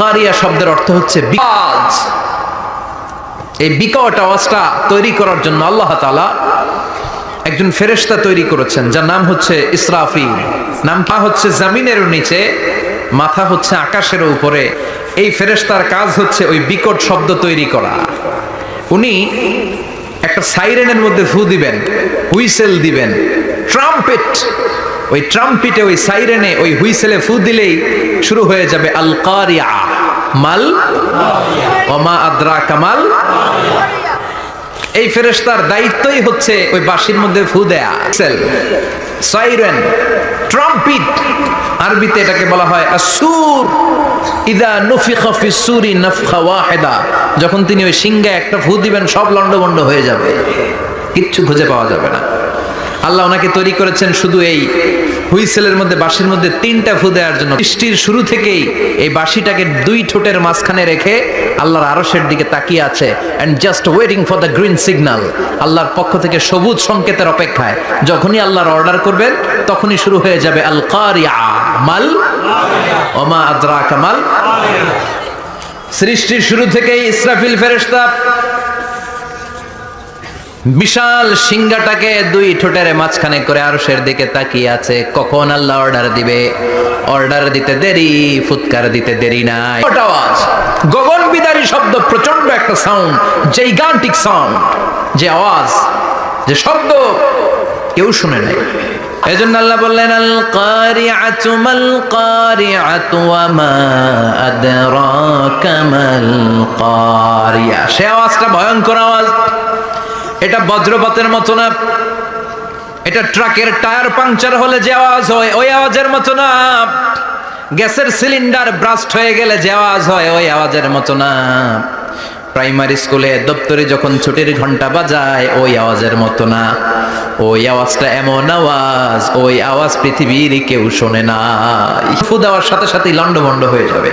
কারিয়া শব্দের অর্থ হচ্ছে বিকাজ। এই বিকট আওয়াজটা তৈরি করার জন্য আল্লাহ তালা একজন ফেরেশতা তৈরি করেছেন যার নাম হচ্ছে ইসরাফিল। নামটা হচ্ছে জামিনের নিচে মাথা হচ্ছে আকাশের উপরে। এই ফেরেশতার কাজ হচ্ছে ওই বিকট শব্দ তৈরি করা। উনি একটা সাইরেনের মধ্যে ফু দিবেন হুইসেল দিবেন ট্রাম্পেট ওই ট্রাম্পিটে ওই সাইরেনে ওই হুইসেলে ফু দিলেই শুরু হয়ে যাবে আল কারিয়া। মাল ওমা আদ্রা কামাল এই ফেরেশতার দায়িত্বই হচ্ছে ওই বাঁশির মধ্যে ফু দেয়া সেল সাইরেন ট্রাম্পিট আরবিতে এটাকে বলা হয় আসুর ইদা নুফিখা ফি সুরি নাফখা ওয়াহিদা। যখন তিনি ওই সিংহে একটা ফু দিবেন সব লন্ডভন্ড হয়ে যাবে। কিচ্ছু খুঁজে পাওয়া যাবে না। আল্লাহ ওনাকে তৈরি করেছেন শুধু এই হুইসেলের মধ্যে, বাঁশির মধ্যে তিনটা ফু দেওয়ার জন্য বৃষ্টির শুরু থেকেই এই বাঁশিটাকে দুই ঠোঁটের মাঝখানে রেখে আল্লাহর আরশের দিকে তাকিয়ে আছে and just waiting for the green signal আল্লাহর পক্ষ থেকে সবুজ সংকেতের অপেক্ষায়। যখনই আল্লাহর অর্ডার করবেন, তখনই শুরু হয়ে যাবে আল কারিয়া মাল, ওমা আদ্রা কামাল সৃষ্টির শুরু থেকেই ইসরাফিল ফেরেশতা বিশাল সিংহাটাকে দুই ঠোঁটের মাঝখানে করে আরশের দিকে তাকিয়ে আছে। কখন আল্লাহ অর্ডার দিবে? অর্ডার দিতে দেরি, ফুৎকার দিতে দেরি নাই। আওয়াজ। গগন বিদারী শব্দ প্রচণ্ড একটা সাউন্ড জাইগান্টিক সাউন্ড যে আওয়াজ, যে শব্দ কেউ শুনে নাই। এজন্য আল্লাহ বললেন আল কারিআতু মাল কারিআতু ওয়া মা আদরাকা মাল কারিয়া সে আওয়াজটা ভয়ঙ্কর আওয়াজ। এটা বজ্রপাতের মতো না। এটা ট্রাকের টায়ার পাংচার হলে যে আওয়াজ হয়, ওই আওয়াজের মতো না। গ্যাসের সিলিন্ডার ব্রাস্ট হয়ে গেলে যে আওয়াজ হয়, ওই আওয়াজের মতো না। প্রাইমারি স্কুলে দপ্তরে যখন ছুটির ঘণ্টা বাজায়, ওই আওয়াজের মতো না। ওই আওয়াজটা এমন আওয়াজ, ওই আওয়াজ পৃথিবীর কেউ শোনে না। ফু দেওয়ার সাথে সাথেই লন্ডভন্ড হয়ে যাবে।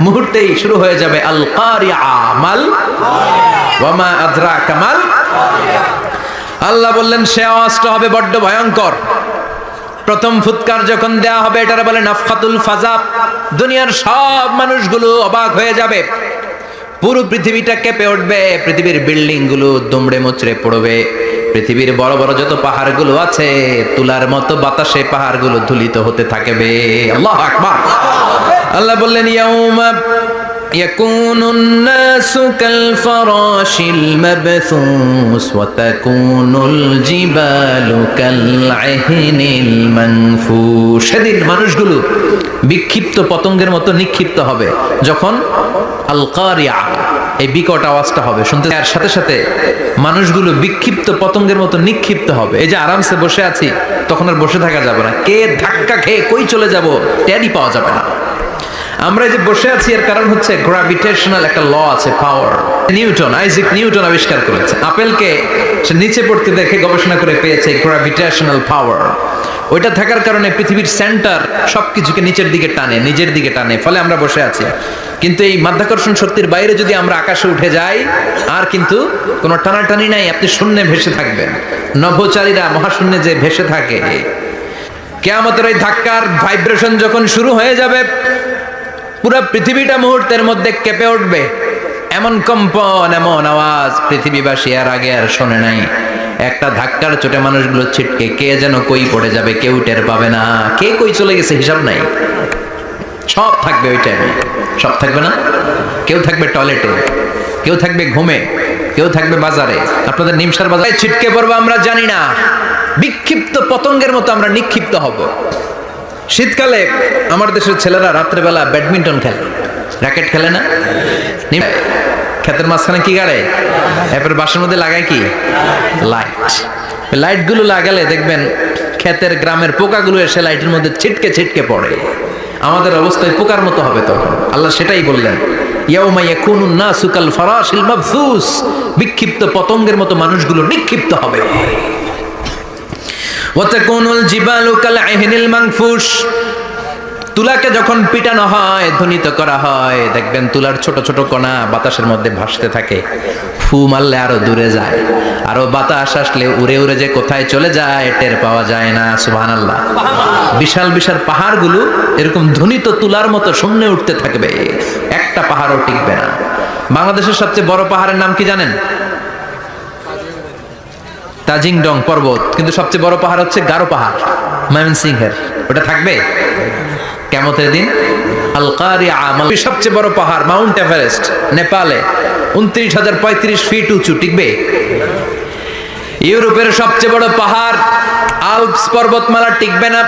মুহূর্তেই শুরু হয়ে যাবে আল কারিয়া মাল। ওয়ামা আদ্রা কামাল আল্লাহ বললেন, সে আওয়াজটা হবে বড্ড ভয়ঙ্কর। প্রথম ফুৎকার যখন দেয়া হবে, এটারে বলে নাফখাতুল ফাজাব। দুনিয়ার সব মানুষগুলো অবাক হয়ে যাবে। পুরো পৃথিবীটা কেঁপে উঠবে, পৃথিবীর বিল্ডিংগুলো দুমড়ে মুচড়ে পড়বে। পৃথিবীর বড় বড় যত পাহাড়গুলো আছে, তুলার মতো বাতাসে পাহাড়গুলো ধুলিত হতে থাকবে। আল্লাহ আকবার। আল্লাহ বললেন ইয়াউমা يكون الناس كالفراش المبثوث وتكون الجبال كالعهن المنفوش সেদিন মানুষগুলো বিক্ষিপ্ত পতঙ্গের মতো নিক্ষিপ্ত হবে যখন আল কারিয়া এই বিকট আওয়াজটা হবে শুনতে তার সাথে সাথে মানুষগুলো বিক্ষিপ্ত পতঙ্গের মতো নিক্ষিপ্ত হবে এই যে আরামসে বসে আছি তখন আর বসে থাকা যাবে না কে ধাক্কা খেয়ে কই চলে যাব টেরই পাওয়া যাবে না আমরা যে বসে আছি, এর কারণ হচ্ছে গ্রাভিটেশনাল একটা ল আছে পাওয়ার নিউটন, আইজিক নিউটন আবিষ্কার করেছে। আপেলকে সে নিচে পড়তে দেখে গবেষণা করে পেয়েছে গ্রাভিটেশনাল পাওয়ার ওইটা থাকার কারণে পৃথিবীর সেন্টার সবকিছুকে নিচের দিকে টানে, নিজের দিকে টানে, ফলে আমরা বসে আছি। কিন্তু এই মাধ্যাকর্ষণ শক্তির বাইরে যদি আমরা আকাশে উঠে যাই, আর কিন্তু কোনো টানাটানি নাই, আপনি শূন্যে ভেসে থাকবেন। নভোচারীরা মহাশূন্যে যে ভেসে থাকে, কেয়ামতের ওই ধাক্কার ভাইব্রেশন যখন শুরু হয়ে যাবে পুরো পৃথিবীটা মুহূর্তের মধ্যে কেঁপে উঠবে। এমন কম্পন, এমন আওয়াজ পৃথিবীবাসী আর আগে আর শোনে নাই। একটা ধাক্কার চোটে মানুষগুলো ছিটকে, কে যেন কই পড়ে যাবে, কেউ টের পাবে না। কে কই চলে গেছে হিসাব নাই। সব থাকবে ওই টাইমে সব থাকবে না? কেউ থাকবে টয়লেটে, কেউ থাকবে ঘুমে, কেউ থাকবে বাজারে। আপনাদের নিমসার বাজারে ছিটকে পড়ব আমরা জানি না। বিক্ষিপ্ত পতঙ্গের মতো আমরা নিক্ষিপ্ত হব। শীতকালে আমার দেশের ছেলেরা রাত্রেবেলা ব্যাডমিন্টন খেলে। র্যাকেট খেলে না? ক্ষেতের মাঝখানে কি গাড়ে? এরপর বাসার মধ্যে লাগায় কি? লাইট লাইটগুলো লাগালে দেখবেন ক্ষেতের গ্রামের পোকাগুলো এসে লাইটের মধ্যে ছিটকে ছিটকে পড়ে। আমাদের অবস্থায় পোকার মতো হবে তখন। আল্লাহ সেটাই বললেন বিক্ষিপ্ত পতঙ্গের মতো মানুষগুলো নিক্ষিপ্ত হবে। ওয়াতাকুনুল জিবালু কাল আহিনিল মানফুস তুলাকে যখন পিটানো হয়, ধ্বনিত করা হয়, দেখবেন তুলার ছোট ছোট কণা বাতাসের মধ্যে ভাসতে থাকে। ফু মারলে আরও দূরে যায়, আরও বাতাস আসলে উড়ে উড়ে যে কোথায় চলে যায়, টের পাওয়া যায় না সুবহান আল্লাহ বিশাল বিশাল পাহাড়গুলো এরকম ধ্বনিত তুলার মতো শূন্যে উঠতে থাকবে, একটা পাহাড়ও টিকবে না। বাংলাদেশের সবচেয়ে বড় পাহাড়ের নাম কি জানেন? তাজিংডং পর্বত, কিন্তু সবচেয়ে বড় পাহাড় হচ্ছে গারো পাহাড় ময়মনসিংহের ওটা থাকবে? কেমতের দিন? সবচেয়ে বড় পাহাড়, মাউন্ট এভারেস্ট, নেপালে, উনত্রিশ হাজার পঁয়ত্রিশ ফিট উঁচু, টিকবে? ইউরোপের সবচেয়ে বড় পাহাড়, আলপস পর্বতমালা টিকবে না।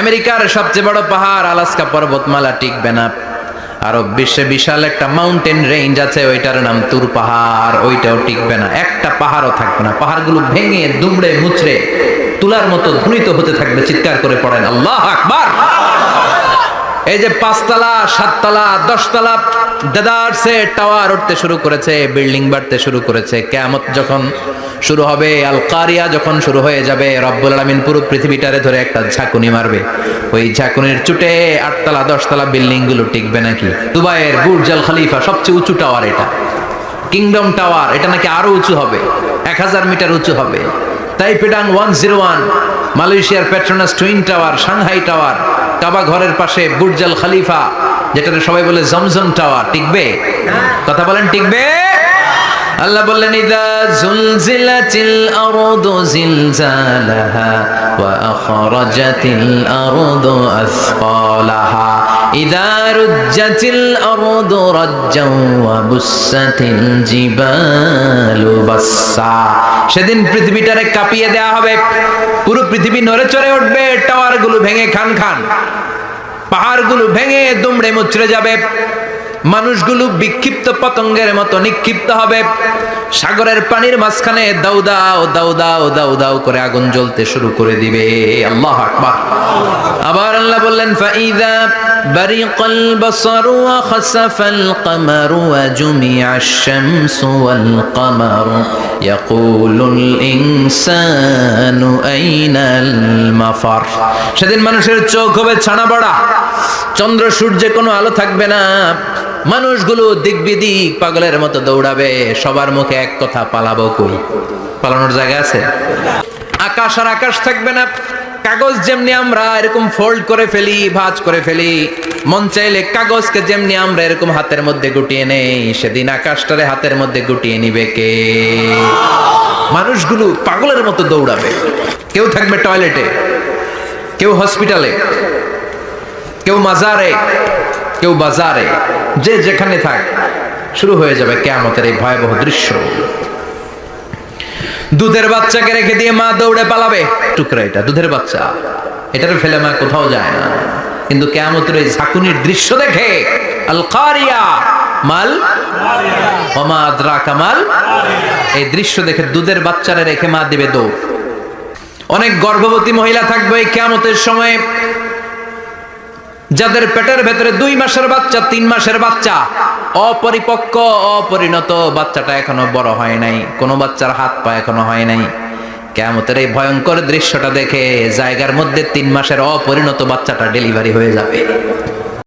আমেরিকার সবচেয়ে বড় পাহাড়, আলাস্কা পর্বতমালা টিকবে না। আরব বিশ্বে বিশাল একটা মাউন্টেন রেঞ্জ আছে, ওইটার নাম তুর পাহাড়, ওইটাও টিকবে না। একটা পাহাড়ও থাকবে না। পাহাড়গুলো ভেঙে, দুবড়ে, মুচড়ে, তুলার মতো ধ্বনিত হতে থাকবে, চিৎকার করে পড়েন। আল্লাহ আকবার! এই যে পাঁচতলা, সাততলা, দশতলা দেদারসে টাওয়ার উঠতে শুরু করেছে, বিল্ডিং বাড়তে শুরু করেছে। কেয়ামত যখন শুরু হবে আল কারিয়া যখন শুরু হয়ে যাবে, রব্বুল আলমিন পুরো পৃথিবীটারে ধরে একটা ঝাঁকুনি মারবে। ওই ঝাঁকুনির চুটে আটতলা, দশতলা বিল্ডিংগুলো টিকবে নাকি? দুবাইয়ের বুর্জ আল খলিফা সবচেয়ে উঁচু টাওয়ার এটা। কিংডম টাওয়ার, এটা নাকি আরও উঁচু হবে? এক হাজার মিটার উঁচু হবে। তাইপেডাং ওয়ান জিরো ওয়ান, মালয়েশিয়ার Petronas twin tower Shanghai tower Kaaba ঘরের পাশে বুর্জাল খালিফা যেটাতে সবাই বলে জমজম টাওয়ার, টিকবে? কথা বলেন, টিকবে? আল্লাহ বললেন, ইদা জুলজিলাতিল আরদু জিলজালাহা ওয়া আখরাজাতিল আরদু আসফালাহা। ইদা রুজ্জাতিল আরদু রাজ্জাও ওয়া বুসাতিল জিবালু বাসসা। সেদিন পৃথিবীটারে কাঁপিয়ে দেয়া হবে। পুরো পৃথিবী নড়ে চড়ে উঠবে, টাওয়ারগুলো ভেঙে খান খান। পাহাড়গুলো ভেঙে দুমড়ে মুচড়ে যাবে। মানুষগুলো বিক্ষিপ্ত পতঙ্গের মতো নিক্ষিপ্ত হবে। সাগরের পানির মাঝখানে দাউ দাও দাউ দাও দাউ দাউ করে আগুন জ্বলতে শুরু করে দিবে। আল্লাহ আকবার। আবার আল্লাহ বললেন, ফাইদা বারিকাল বসর ওয়া খাসাফাল কমর ওয়া জুমিআ আশ-শামস ওয়াল কমর। ইয়াকুলুল ইনসানু আইনাল মাফার। সেদিন মানুষের চোখ হবে ছানা বড়া চন্দ্র সূর্যে কোনো আলো থাকবে না। মানুষগুলো দিক বিদিক পাগলের মতো দৌড়াবে, সবার মুখে এক কথা, পালাবো কই? পালানোর জায়গা আছে? আকাশ আর আকাশ থাকবে না, কাগজ যেমনি আমরা এরকম ফোল্ড করে ফেলি, ভাঁজ করে ফেলি, মন চাইলে কাগজকে যেমনি আমরা এরকম হাতের মধ্যে গুটিয়ে নেই, সেদিন আকাশটারে হাতের মধ্যে গুটিয়ে নিবে কে? মানুষগুলো পাগলের মতো দৌড়াবে। কেউ থাকবে টয়লেটে কেউ হসপিটালে কেউ মাজারে কেউ বাজারে, যে যেখানে থাক, শুরু হয়ে যাবে কেয়ামতের এই ভয়াবহ দৃশ্য। দুধের বাচ্চাকে রেখে দিয়ে মা দৌড়ে পালাবে। টুকরা এটা, দুধের বাচ্চা। এটারে ফেলে মা কোথাও যায় না। কিন্তু কেয়ামতের এই ঝাঁকুনির দৃশ্য দেখে আল কারিয়া মাল কামাল এই দৃশ্য দেখে দুধের বাচ্চারে রেখে মা দিবে দৌড়। অনেক গর্ভবতী মহিলা থাকবে এই কেয়ামতের সময়। যাদের পেটের ভেতরে দুই মাসের বাচ্চা, তিন মাসের বাচ্চা, অপরিপক্ক, অপরিণত বাচ্চাটা এখনও বড় হয় নাই, কোনো বাচ্চার হাত পা এখনও হয় নাই। কেমতের এই ভয়ঙ্কর দৃশ্যটা দেখে জায়গার মধ্যে তিন মাসের অপরিণত বাচ্চাটা ডেলিভারি হয়ে যাবে।